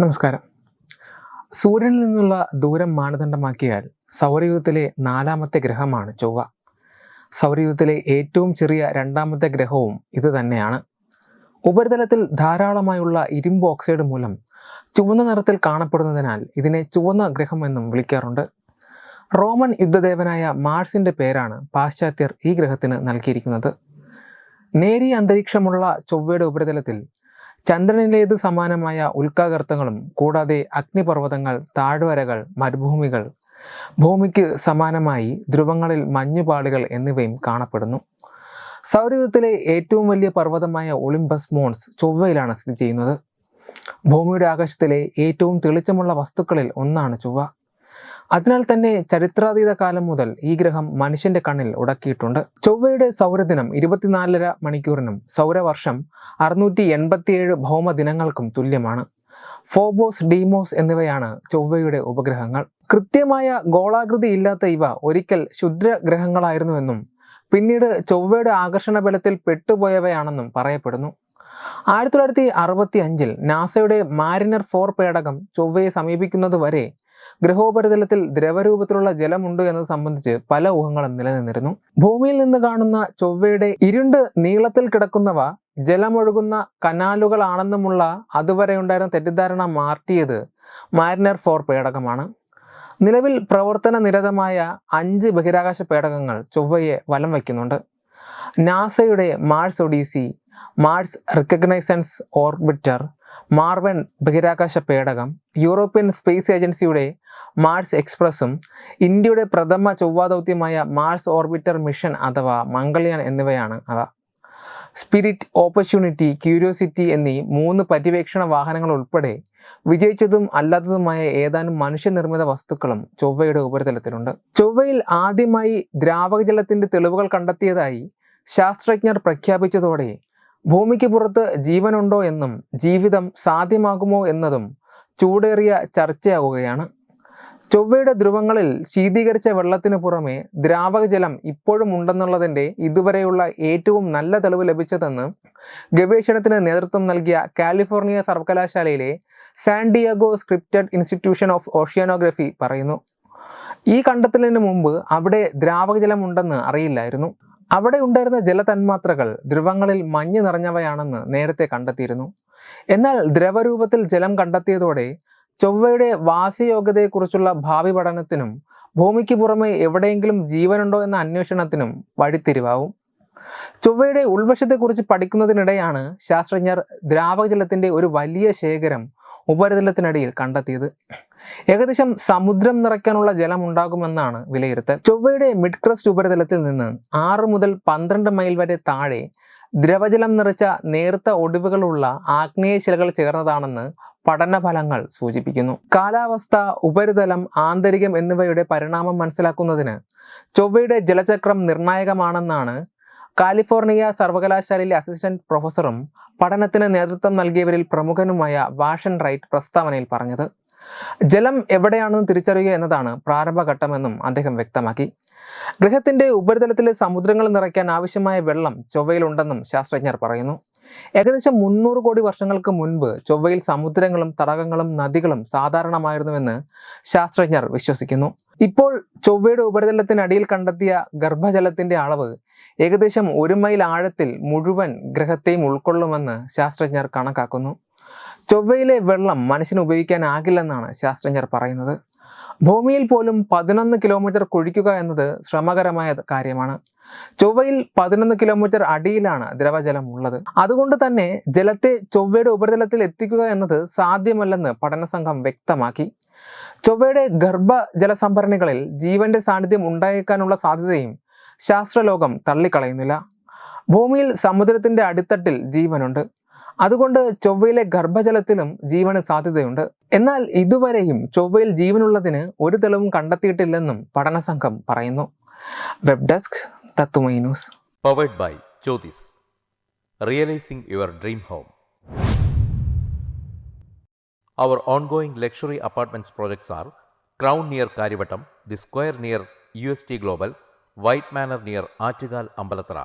നമസ്കാരം. സൂര്യനിൽ നിന്നുള്ള ദൂരം മാനദണ്ഡമാക്കിയാൽ സൗരയുഗത്തിലെ നാലാമത്തെ ഗ്രഹമാണ് ചൊവ്വ. സൗരയുഗത്തിലെ ഏറ്റവും ചെറിയ രണ്ടാമത്തെ ഗ്രഹവും ഇത് തന്നെയാണ്. ഉപരിതലത്തിൽ ധാരാളമായുള്ള ഇരുമ്പ് ഓക്സൈഡ് മൂലം ചുവന്ന നിറത്തിൽ കാണപ്പെടുന്നതിനാൽ ഇതിനെ ചുവന്ന ഗ്രഹം എന്നും വിളിക്കാറുണ്ട്. റോമൻ യുദ്ധദേവനായ മാർസിന്റെ പേരാണ് പാശ്ചാത്യർ ഈ ഗ്രഹത്തിന് നൽകിയിരിക്കുന്നത്. നേരിയ അന്തരീക്ഷമുള്ള ചൊവ്വയുടെ ഉപരിതലത്തിൽ ചന്ദ്രനിലേത് സമാനമായ ഉൽക്കാഗർത്തങ്ങളും കൂടാതെ അഗ്നിപർവതങ്ങൾ താഴ്വരകൾ മരുഭൂമികൾ ഭൂമിക്ക് സമാനമായി ധ്രുവങ്ങളിൽ മഞ്ഞുപാളികൾ എന്നിവയും കാണപ്പെടുന്നു. സൗരയുഗത്തിലെ ഏറ്റവും വലിയ പർവതമായ ഒളിമ്പസ് മോൺസ് ചൊവ്വയിലാണ് സ്ഥിതി ചെയ്യുന്നത്. ഭൂമിയുടെ ആകാശത്തിലെ ഏറ്റവും തെളിച്ചമുള്ള വസ്തുക്കളിൽ ഒന്നാണ് ചൊവ്വ. അതിനാൽ തന്നെ ചരിത്രാതീത കാലം മുതൽ ഈ ഗ്രഹം മനുഷ്യന്റെ കണ്ണിൽ ഉടക്കിയിട്ടുണ്ട്. ചൊവ്വയുടെ സൗരദിനം ഇരുപത്തിനാലര മണിക്കൂറിനും സൗരവർഷം അറുന്നൂറ്റി എൺപത്തിയേഴ് ഭൗമദിനങ്ങൾക്കും തുല്യമാണ്. ഫോബോസ് ഡീമോസ് എന്നിവയാണ് ചൊവ്വയുടെ ഉപഗ്രഹങ്ങൾ. കൃത്യമായ ഗോളാകൃതി ഇല്ലാത്ത ഇവ ഒരിക്കൽ ക്ഷുദ്രഗ്രഹങ്ങളായിരുന്നുവെന്നും പിന്നീട് ചൊവ്വയുടെ ആകർഷണ ബലത്തിൽ പെട്ടുപോയവയാണെന്നും പറയപ്പെടുന്നു. ആയിരത്തി തൊള്ളായിരത്തി അറുപത്തി അഞ്ചിൽ നാസയുടെ മാരിനർ ഫോർ പേടകം ചൊവ്വയെ സമീപിക്കുന്നത് വരെ ഗ്രഹോപരിതലത്തിൽ ദ്രവരൂപത്തിലുള്ള ജലമുണ്ട് എന്നത് സംബന്ധിച്ച് പല ഊഹങ്ങളും നിലനിന്നിരുന്നു. ഭൂമിയിൽ നിന്ന് കാണുന്ന ചൊവ്വയുടെ ഇരുണ്ട് നീളത്തിൽ കിടക്കുന്നവ ജലമൊഴുകുന്ന കനാലുകളാണെന്നുമുള്ള അതുവരെ ഉണ്ടായിരുന്ന തെറ്റിദ്ധാരണ മാറ്റിയത് മാരിനർ ഫോർ പേടകമാണ്. നിലവിൽ പ്രവർത്തന നിരതമായ അഞ്ച് ബഹിരാകാശ പേടകങ്ങൾ ചൊവ്വയെ വലം വയ്ക്കുന്നുണ്ട്. നാസയുടെ Mars Odyssey Mars reconnaissance orbiter മാർവൻ ബഹിരാകാശ പേടകം യൂറോപ്യൻ സ്പേസ് ഏജൻസിയുടെ മാർസ് എക്സ്പ്രസും ഇന്ത്യയുടെ പ്രഥമ ചൊവ്വാ ദൗത്യമായ മാർസ് ഓർബിറ്റർ മിഷൻ അഥവാ മംഗൾയാൻ എന്നിവയാണ് അവ. സ്പിരിറ്റ് ഓപ്പർച്യൂണിറ്റി ക്യൂരിയോസിറ്റി എന്നീ മൂന്ന് പര്യവേക്ഷണ വാഹനങ്ങൾ ഉൾപ്പെടെ വിജയിച്ചതും അല്ലാത്തതുമായ ഏതാനും മനുഷ്യനിർമ്മിത വസ്തുക്കളും ചൊവ്വയുടെ ഉപരിതലത്തിലുണ്ട്. ചൊവ്വയിൽ ആദ്യമായി ദ്രാവകജലത്തിന്റെ തെളിവുകൾ കണ്ടെത്തിയതായി ശാസ്ത്രജ്ഞർ പ്രഖ്യാപിച്ചതോടെ ഭൂമിക്ക് പുറത്ത് ജീവനുണ്ടോ എന്നും ജീവിതം സാധ്യമാകുമോ എന്നതും ചൂടേറിയ ചർച്ചയാകുകയാണ്. ചൊവ്വയുടെ ധ്രുവങ്ങളിൽ ശീതീകരിച്ച വെള്ളത്തിന് പുറമെ ദ്രാവകജലം ഇപ്പോഴും ഉണ്ടെന്നുള്ളതിന്റെ ഇതുവരെയുള്ള ഏറ്റവും നല്ല തെളിവ് ലഭിച്ചതെന്ന് ഗവേഷണത്തിന് നേതൃത്വം നൽകിയ കാലിഫോർണിയ സർവകലാശാലയിലെ San Diego scripted institution of oceanography പറയുന്നു. ഈ കണ്ടെത്തലിന് മുമ്പ് അവിടെ ദ്രാവകജലം ഉണ്ടെന്ന് അറിയില്ലായിരുന്നു. അവിടെ ഉണ്ടായിരുന്ന ജലതന്മാത്രകൾ ധ്രുവങ്ങളിൽ മഞ്ഞ് നിറഞ്ഞവയാണെന്ന് നേരത്തെ കണ്ടെത്തിയിരുന്നു. എന്നാൽ ദ്രവരൂപത്തിൽ ജലം കണ്ടെത്തിയതോടെ ചൊവ്വയുടെ വാസയോഗ്യതയെക്കുറിച്ചുള്ള ഭാവി പഠനത്തിനും ഭൂമിക്ക് പുറമെ എവിടെയെങ്കിലും ജീവനുണ്ടോ എന്ന അന്വേഷണത്തിനും വഴിത്തിരിവാവും. ചൊവ്വയുടെ ഉൾവശത്തെക്കുറിച്ച് പഠിക്കുന്നതിനിടെയാണ് ശാസ്ത്രജ്ഞർ ദ്രാവകജലത്തിന്റെ ഒരു വലിയ ശേഖരം ഉപരിതലത്തിനടിയിൽ കണ്ടെത്തിയത്. ഏകദേശം സമുദ്രം നിറയ്ക്കാനുള്ള ജലം ഉണ്ടാകുമെന്നാണ് വിലയിരുത്തൽ. ചൊവ്വയുടെ മിഡ് ക്രസ്റ്റ് ഉപരിതലത്തിൽ നിന്ന് ആറ് മുതൽ പന്ത്രണ്ട് മൈൽ വരെ താഴെ ദ്രവജലം നിറച്ച നേർത്ത ഒടിവുകളുള്ള ആഗ്നേയ ശിലകൾ ചേർന്നതാണെന്ന് പഠനഫലങ്ങൾ സൂചിപ്പിക്കുന്നു. കാലാവസ്ഥ ഉപരിതലം ആന്തരികം എന്നിവയുടെ പരിണാമം മനസ്സിലാക്കുന്നതിന് ചൊവ്വയുടെ ജലചക്രം നിർണായകമാണെന്നാണ് കാലിഫോർണിയ സർവകലാശാലയിലെ അസിസ്റ്റന്റ് പ്രൊഫസറും പഠനത്തിന് നേതൃത്വം നൽകിയവരിൽ പ്രമുഖനുമായ വാഷൻ റൈറ്റ് പ്രസ്താവനയിൽ പറഞ്ഞത് ജലം എവിടെയാണെന്ന് തിരിച്ചറിയുക എന്നതാണ് പ്രാരംഭഘട്ടമെന്നും അദ്ദേഹം വ്യക്തമാക്കി. ഗ്രഹത്തിന്റെ ഉപരിതലത്തിലെ സമുദ്രങ്ങൾ നിറയ്ക്കാൻ ആവശ്യമായ വെള്ളം ചൊവ്വയിലുണ്ടെന്നും ശാസ്ത്രജ്ഞർ പറയുന്നു. ഏകദേശം മുന്നൂറ് കോടി വർഷങ്ങൾക്ക് മുൻപ് ചൊവ്വയിൽ സമുദ്രങ്ങളും തടാകങ്ങളും നദികളും സാധാരണമായിരുന്നുവെന്ന് ശാസ്ത്രജ്ഞർ വിശ്വസിക്കുന്നു. ഇപ്പോൾ ചൊവ്വയുടെ ഉപരിതലത്തിനടിയിൽ കണ്ടെത്തിയ ഗർഭജലത്തിന്റെ അളവ് ഏകദേശം ഒരു മൈൽ ആഴത്തിൽ മുഴുവൻ ഗ്രഹത്തെയും ഉൾക്കൊള്ളുമെന്ന് ശാസ്ത്രജ്ഞർ കണക്കാക്കുന്നു. ചൊവ്വയിലെ വെള്ളം മനുഷ്യന് ഉപയോഗിക്കാനാകില്ലെന്നാണ് ശാസ്ത്രജ്ഞർ പറയുന്നത്. ഭൂമിയിൽ പോലും പതിനൊന്ന് കിലോമീറ്റർ കുഴിക്കുക എന്നത് ശ്രമകരമായ കാര്യമാണ്. ചൊവ്വയിൽ പതിനൊന്ന് കിലോമീറ്റർ അടിയിലാണ് ദ്രവജലം ഉള്ളത്. അതുകൊണ്ട് തന്നെ ജലത്തെ ചൊവ്വയുടെ ഉപരിതലത്തിൽ എത്തിക്കുക എന്നത് സാധ്യമല്ലെന്ന് പഠനസംഘം വ്യക്തമാക്കി. ചൊവ്വയുടെ ഗർഭ ജലസംഭരണികളിൽ ജീവന്റെ സാന്നിധ്യം ഉണ്ടായേക്കാനുള്ള സാധ്യതയും ശാസ്ത്രലോകം തള്ളിക്കളയുന്നില്ല. ഭൂമിയിൽ സമുദ്രത്തിന്റെ അടിത്തട്ടിൽ ജീവനുണ്ട്. അതുകൊണ്ട് ചൊവ്വയിലെ ഗർഭജലത്തിലും ജീവന് സാധ്യതയുണ്ട് എന്നാൽ ഇതുവരെയും ചൊവ്വയിൽ ജീവനുള്ളതിന് ഒരു തെളിവും കണ്ടെത്തിയിട്ടില്ലെന്നും പഠനസംഘം പറയുന്നു web desk news powered by Jyothis realising your dream home Our ongoing luxury apartments projects are Crown near Karivattam, The Square near UST Global, White Manor near Achigal Ambalatra,